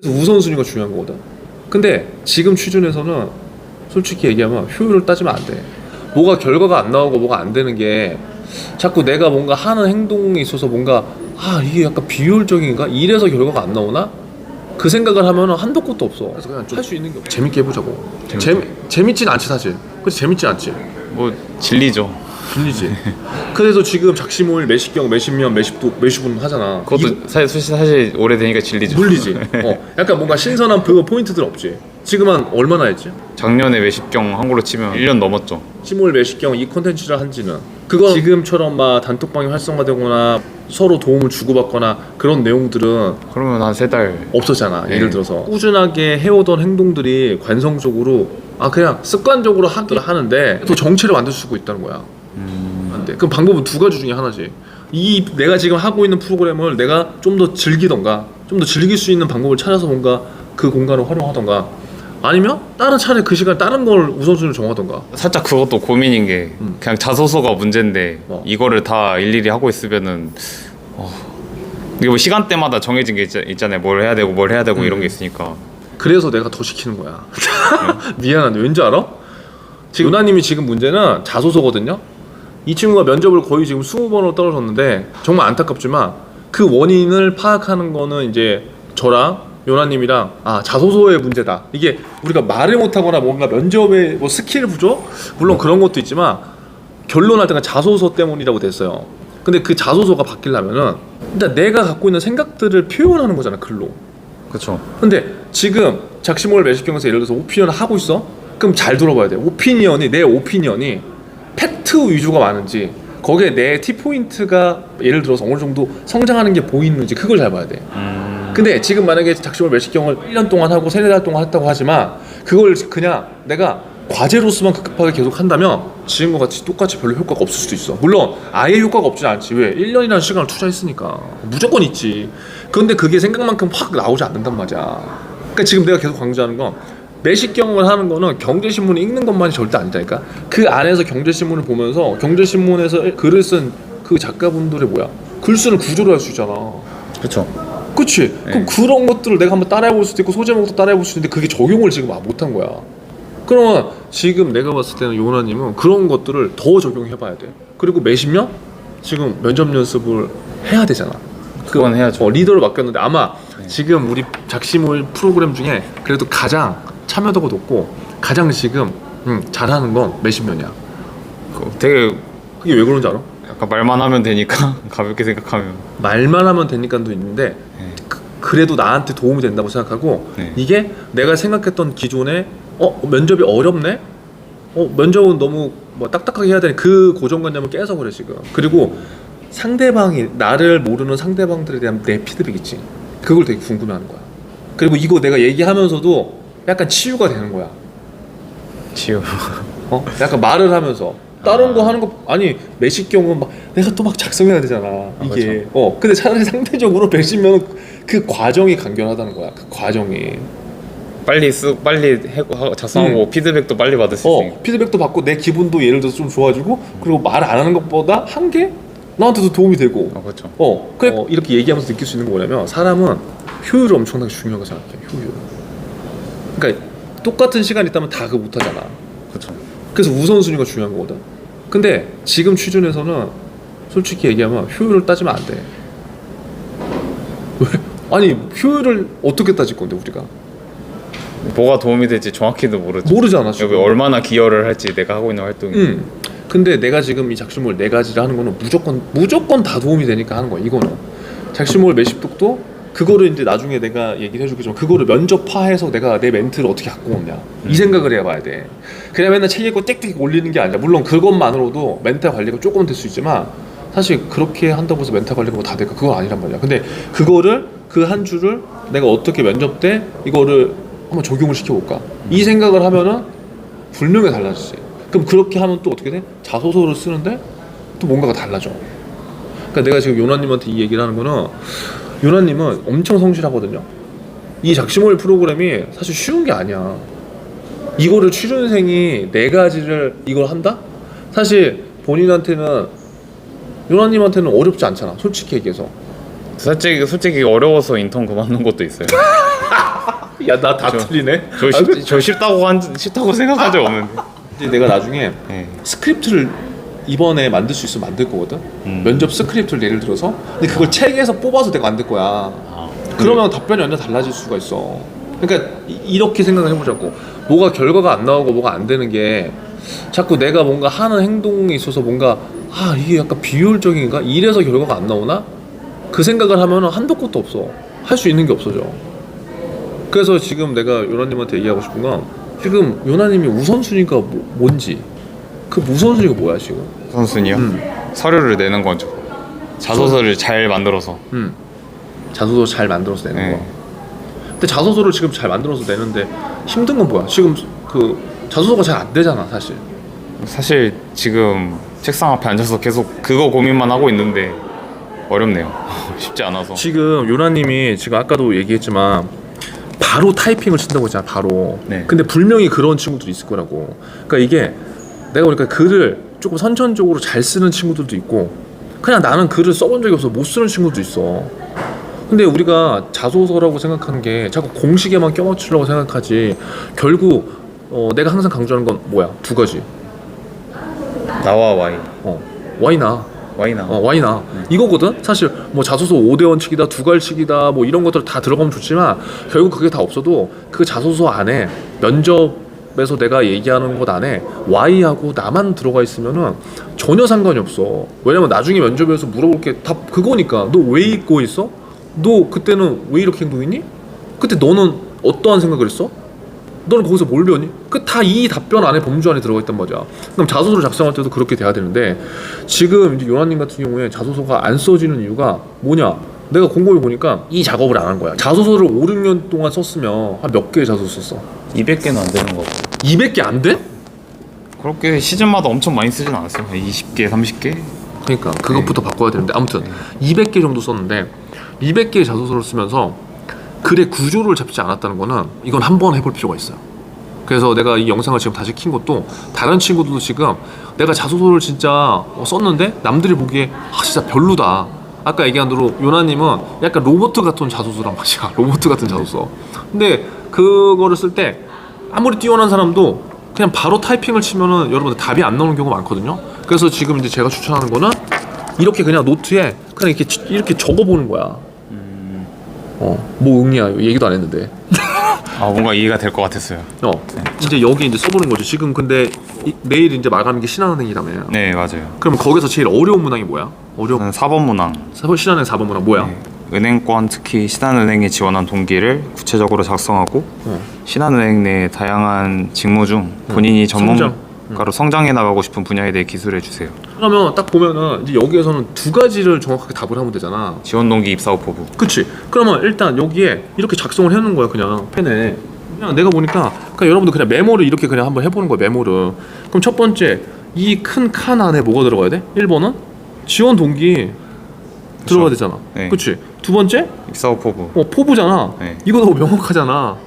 그래서 우선순위가 중요한 거거든. 근데 지금 취준에서는 솔직히 얘기하면 효율을 따지면 안 돼. 뭐가 결과가 안 나오고 뭐가 안 되는 게 자꾸 내가 뭔가 하는 행동에 있어서 뭔가 아 이게 약간 비효율적인가 이래서 결과가 안 나오나 그 생각을 하면 한도 끝도 없어. 그래서 그냥 할 수 있는 게 없어. 재밌게 해보자고. 재미 재밌진 않지 사실. 그렇지 재밌진 않지. 뭐 진리죠. 빌리지. 그래서 지금 작심을 몇십경, 몇십년, 몇십도, 몇십분 하잖아. 그것도 사실 사실 오래되니까 진리죠. 물리지. 어, 약간 뭔가 신선한 그 포인트들 없지. 지금 한 얼마나 했지? 작년에 몇십경 한 걸로 치면 1년 넘었죠. 시몰 매식경 이 콘텐츠를 한지는 그건 지금처럼 막 단톡방이 활성화되거나 서로 도움을 주고받거나 그런 내용들은 그러면 한 세 달. 없었잖아. 네. 예를 들어서 꾸준하게 해오던 행동들이 관성적으로 아 그냥 습관적으로 하긴 하는데 또 정체를 만들 수 있다는 거야. 안 돼. 그럼 방법은 두 가지 중에 하나지. 이 내가 지금 하고 있는 프로그램을 내가 좀 더 즐기던가 좀 더 즐길 수 있는 방법을 찾아서 뭔가 그 공간을 활용하던가 아니면 다른 차라리 그 시간 다른 걸 우선순위를 정하던가 살짝 그것도 고민인 게 음. 그냥 자소서가 문제인데 어. 이거를 다 일일이 하고 있으면은 어, 이게 뭐 시간대마다 정해진 게 있, 있잖아요. 뭘 해야 되고 뭘 해야 되고 음. 이런 게 있으니까. 그래서 내가 더 시키는 거야. 미안한데 왠지 알아? 지금 누나님이 지금 문제는 자소서거든요. 이 친구가 면접을 거의 지금 20번으로 떨어졌는데 정말 안타깝지만 그 원인을 파악하는 거는 이제 저랑 요나님이랑 아 자소서의 문제다. 이게 우리가 말을 못하거나 뭔가 면접에 뭐 스킬 부족 물론 그런 것도 있지만 결론할 때가 자소서 때문이라고 됐어요. 근데 그 자소서가 바뀌려면은 일단 내가 갖고 있는 생각들을 표현하는 거잖아 글로. 그렇죠. 근데 지금 작심을 매식경에서 예를 들어서 오피니언을 하고 있어? 그럼 잘 들어봐야 돼. 오피니언이 내 오피니언이 팩트 위주가 많은지 거기에 내 T포인트가 예를 들어서 어느 정도 성장하는 게 보이는지 그걸 잘 봐야 돼. 음, 근데 지금 만약에 작심을 매식경을 1년 동안 하고 세네 달 동안 했다고 하지만 그걸 그냥 내가 과제로서만 급급하게 계속 한다면 지금과 같이 똑같이 별로 효과가 없을 수도 있어. 물론 아예 효과가 없진 않지. 왜? 1년이라는 시간을 투자했으니까. 무조건 있지. 그런데 그게 생각만큼 확 나오지 않는단 말이야. 그러니까 지금 내가 계속 강조하는 건 매식경을 하는 거는 경제신문을 읽는 것만이 절대 아니다니까. 그 안에서 경제신문을 보면서 경제신문에서 글을 쓴 그 작가분들의 뭐야? 글 쓰는 구조를 할 수 있잖아. 그렇죠. 그치? 그럼 그런 것들을 내가 한번 따라해 볼 수도 있고 소제목도 따라해 볼 수도 있는데 그게 적용을 지금 아, 못한 거야. 그러면 지금 내가 봤을 때는 요나님은 그런 것들을 더 적용해 봐야 돼. 그리고 몇십 년? 지금 면접 연습을 해야 되잖아. 그건 해야죠. 어, 리더를 맡겼는데 아마 지금 우리 작심을 프로그램 중에 그래도 가장 참여도가 높고 가장 지금 음, 잘하는 건 몇십 년이야. 그 되게 그게 왜 그런지 알아? 약간 말만 하면 되니까 가볍게 생각하면 말만 하면 되니까도 있는데 네. 그, 그래도 나한테 도움이 된다고 생각하고 네. 이게 내가 생각했던 기존에 어 면접이 어렵네 어 면접은 너무 뭐 딱딱하게 해야 되는 그 고정관념을 깨서 그래 지금 그리고 상대방이 나를 모르는 상대방들에 대한 내 피드백 있지 그걸 되게 궁금해하는 거야 그리고 이거 내가 얘기하면서도 약간 치유가 되는 거야. 지우. 어? 약간 말을 하면서. 다른 거 하는 거 아니 매식 경우는 막 내가 또 막 작성해야 되잖아 이게. 어 근데 차라리 상대적으로 배시면 그 과정이 간결하다는 거야 그 과정이. 빨리 쓰 빨리 해, 하- 작성하고 피드백도 빨리 받을 수 있으니까. 어 피드백도 받고 내 기분도 예를 들어서 좀 좋아지고 그리고 말 안 하는 것보다 한 게 나한테도 도움이 되고. 아, 그렇죠. 어 그래. 어, 이렇게 얘기하면서 느낄 수 있는 거 뭐냐면 사람은 효율을 엄청나게 중요하게 생각해 효율 그러니까 똑같은 시간 있다면 다 그거 못하잖아 그렇죠. 그래서 우선순위가 중요한 거거든. 근데 지금 취준에서는 솔직히 얘기하면 효율을 따지면 안 돼. 왜? 아니 효율을 어떻게 따질 건데 우리가 뭐가 도움이 될지 정확히도 모르죠. 모르잖아 여기 지금. 얼마나 기여를 할지 내가 하고 있는 활동이. 음. 근데 내가 지금 이 작심을 네 가지를 하는 거는 무조건 무조건 다 도움이 되니까 하는 거야. 이거는 작심을 몇십독도 그거를 이제 나중에 내가 얘기를 해주겠지만 그거를 면접화해서 내가 내 멘트를 어떻게 갖고 오냐 이 생각을 해봐야 돼. 그냥 맨날 책 읽고 띡띡 올리는 게 아니라 물론 그것만으로도 멘탈 관리가 조금 될수 있지만 사실 그렇게 한다고 해서 멘탈 관리가 뭐 다 될까 그건 아니란 말이야. 근데 그거를 그 한 줄을 내가 어떻게 면접 때 이거를 한번 적용을 시켜볼까 이 생각을 하면은 분명히 달라지지. 그럼 그렇게 하면 또 어떻게 돼? 자소서를 쓰는데 또 뭔가가 달라져. 그러니까 내가 지금 요나님한테 이 얘기를 하는 거는 요나님은 엄청 성실하거든요. 이 작심월 프로그램이 사실 쉬운 게 아니야. 이거를 취준생이 네 가지를 이걸 한다? 사실 본인한테는 요나님한테는 어렵지 않잖아. 솔직히 얘기해서. 솔직히 솔직히 어려워서 인턴 그만둔 것도 있어요. 야 나 다 저- 틀리네. 저, 아, 쉽, 저 쉽다고 한 쉽다고 생각한 적 없는데. 이제 내가 나중에 네. 스크립트를 이번에 만들 수 있으면 만들 거거든. 음. 면접 스크립트를 예를 들어서. 근데 그걸 책에서 뽑아서 내가 만들 거야. 아, 그러면 답변이 완전 달라질 수가 있어. 그러니까 이- 이렇게 생각을 해보자고. 뭐가 결과가 안 나오고 뭐가 안 되는 게 자꾸 내가 뭔가 하는 행동에 있어서 뭔가 아 이게 약간 비효율적인가? 이래서 결과가 안 나오나? 그 생각을 하면 한도 끝도 없어. 할 수 있는 게 없어져. 그래서 지금 내가 요나님한테 얘기하고 싶은 건 지금 요나님이 우선순위가 뭐- 뭔지 그 우선순위가 뭐야 지금? 선순이요? 음. 서류를 내는 거죠. 자소서를 잘 만들어서. 음. 자소서 잘 만들어서 내는 네. 거. 근데 자소서를 지금 잘 만들어서 내는데 힘든 건 뭐야? 지금 그 자소서가 잘 안 되잖아 사실. 사실 지금 책상 앞에 앉아서 계속 그거 고민만 하고 있는데 어렵네요. 쉽지 않아서. 지금 요나님이 지금 아까도 얘기했지만 바로 타이핑을 친다고 했잖아 바로. 네. 근데 분명히 그런 친구들이 있을 거라고. 그러니까 이게 내가 보니까 글을 조금 선천적으로 잘 쓰는 친구들도 있고 그냥 나는 글을 써본 적이 없어 못 쓰는 친구도 있어. 근데 우리가 자소서라고 생각하는 게 자꾸 공식에만 껴맞추려고 생각하지 결국 어, 내가 항상 강조하는 건 뭐야 두 가지 나와 와이. 어, 와이나 와이나. 어, 와이나 이거거든 사실 뭐 자소서 5대 원 칙이다 두 갈 칙이다 뭐 이런 것들 다 들어가면 좋지만 결국 그게 다 없어도 그 자소서 안에 면접 에서 내가 얘기하는 것 안에 Y하고 나만 들어가 있으면은 전혀 상관이 없어 왜냐면 나중에 면접에서 물어볼 게 다 그거니까 너 왜 입고 있어? 너 그때는 왜 이렇게 행동했니? 그때 너는 어떠한 생각을 했어? 너는 거기서 뭘 배웠니? 그 다 이 답변 안에 범주 안에 들어가 있단 말이야. 그럼 자소서를 작성할 때도 그렇게 돼야 되는데 지금 이제 요한님 같은 경우에 자소서가 안 써지는 이유가 뭐냐? 내가 곰곰이 보니까 이 작업을 안 한 거야. 자소서를 5, 6년 동안 썼으면 한 몇 개의 자소서 썼어? 200개는 안 되는 거 같고. 200개 안 돼? 그렇게 시즌마다 엄청 많이 쓰진 않았어요. 20개, 30개? 그러니까 그것부터 바꿔야 되는데 아무튼 200개 정도 썼는데 200개의 자소서를 쓰면서 글의 구조를 잡지 않았다는 거는 이건 한 번 해볼 필요가 있어요. 그래서 내가 이 영상을 지금 다시 킨 것도 다른 친구들도 지금 내가 자소서를 진짜 어, 썼는데 남들이 보기에 아 진짜 별로다. 아까 얘기한 대로 요나님은 약간 로봇 같은 자소서란 말이야. 로봇 같은 자소서. 근데 그거를 쓸때 아무리 뛰어난 사람도 그냥 바로 타이핑을 치면은 여러분들 답이 안 나오는 경우가 많거든요. 그래서 지금 이제 제가 추천하는 거는 이렇게 그냥 노트에 그냥 이렇게 치- 이렇게 적어보는 거야. 어, 뭐 응이야 얘기도 안 했는데. 아 뭔가 이해가 될 것 같았어요. 어, 이제 여기 이제 써보는 거죠. 지금 근데 이- 내일 이제 마감인 게 신한은행이라며. 네 맞아요. 그러면 거기서 제일 어려운 문항이 뭐야? 어려운 저는 4번 문항. 사번 신한은행 4번 문항 뭐야? 네. 은행권 특히 신한은행에 지원한 동기를 구체적으로 작성하고 어. 신한은행 내 다양한 직무 중 본인이 성장. 전문가로 성장해 나가고 싶은 분야에 대해 기술해 주세요. 그러면 딱 보면은 이제 여기에서는 두 가지를 정확하게 답을 하면 되잖아. 지원 동기 입사 후 포부. 그치? 그러면 일단 여기에 이렇게 작성을 해놓은 거야 그냥 펜에 그냥 내가 보니까 그냥 여러분들 그냥 메모를 이렇게 그냥 한번 해보는 거야 메모를 그럼 첫 번째 이 큰 칸 안에 뭐가 들어가야 돼? 1번은 지원 동기 들어가야 되잖아 네. 그치? 두 번째 입사 후 포부. 어 포부잖아 네. 이거 너무 명확하잖아